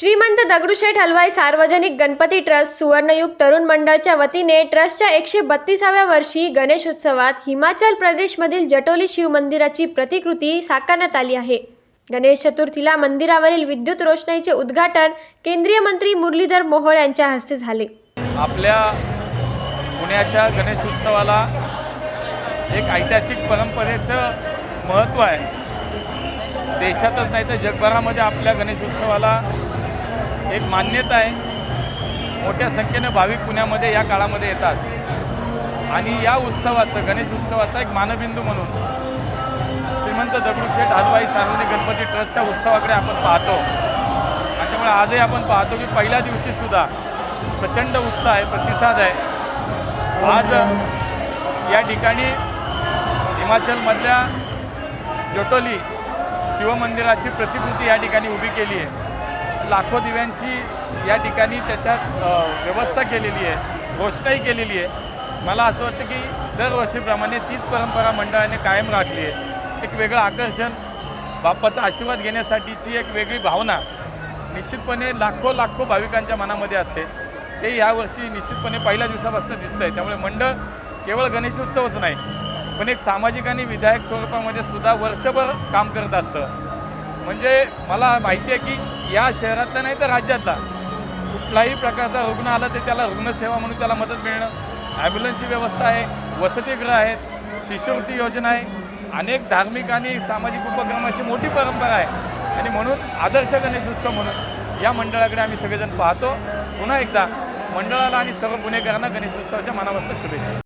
श्रीमंत दगडूशेठ हलवाई सार्वजनिक गणपती ट्रस्ट सुवर्णयुग तरुण मंडळच्या वतीने ट्रस्टच्या एकशे बत्तीसाव्या वर्षी गणेश उत्सवात हिमाचल प्रदेशमधील जटोली शिव मंदिराची प्रतिकृती साकारण्यात आली आहे. गणेश चतुर्थीला मंदिरावरील विद्युत रोषणाईचे उद्घाटन केंद्रीय मंत्री मुरलीधर मोहोळ यांच्या हस्ते झाले. आपल्या पुण्याच्या गणेशोत्सवाला एक ऐतिहासिक परंपरेचं महत्त्व आहे. देशातच नाही तर जगभरामध्ये आपल्या गणेशोत्सवाला एक मान्यता आहे. मोठ्या संख्येनं भाविक पुण्यामध्ये या काळामध्ये येतात. आणि या उत्सवाचं गणेश उत्सवाचा एक मानबिंदू म्हणून श्रीमंत दगडूशेठ हलवाई सार्वजनिक गणपती ट्रस्टच्या उत्सवाकडे आपण पाहतो. आणि त्यामुळे आजही आपण पाहतो की पहिल्या दिवशीसुद्धा प्रचंड उत्साह आहे प्रतिसाद आहे. आज या ठिकाणी हिमाचलमधल्या जोटोली शिवमंदिराची प्रतिकृती या ठिकाणी उभी केली आहे. लाखो दिव्यांची या ठिकाणी त्याच्यात व्यवस्था केलेली आहे घोषणाही केलेली आहे. मला असं वाटतं की दरवर्षीप्रमाणे तीच परंपरा मंडळाने कायम राखली आहे. एक वेगळं आकर्षण बाप्पाचा आशीर्वाद घेण्यासाठीची एक वेगळी भावना निश्चितपणे लाखो लाखो भाविकांच्या मनामध्ये असते. ते यावर्षी निश्चितपणे पहिल्या दिवसापासून दिसतं आहे त्यामुळे मंडळ केवळ गणेशोत्सवच नाही पण एक सामाजिक आणि विधायक स्वरूपामध्ये सुद्धा वर्षभर काम करत असतं. म्हणजे मला माहिती आहे की या शहरातला नाही तर राज्यातला कुठलाही प्रकारचा रुग्ण आला तर त्याला रुग्णसेवा म्हणून त्याला मदत मिळणं ॲम्ब्युलन्सची व्यवस्था आहे वसतिगृह आहेत शिष्यवृत्ती योजना आहे अनेक धार्मिक आणि सामाजिक उपक्रमाची मोठी परंपरा आहे. आणि म्हणून आदर्श गणेश उत्सव म्हणून या मंडळाकडे आम्ही सगळेजण पाहतो. पुन्हा एकदा मंडळाला आणि सर्व पुणेकरांना गणेश उत्सवाच्या मनापासून शुभेच्छा.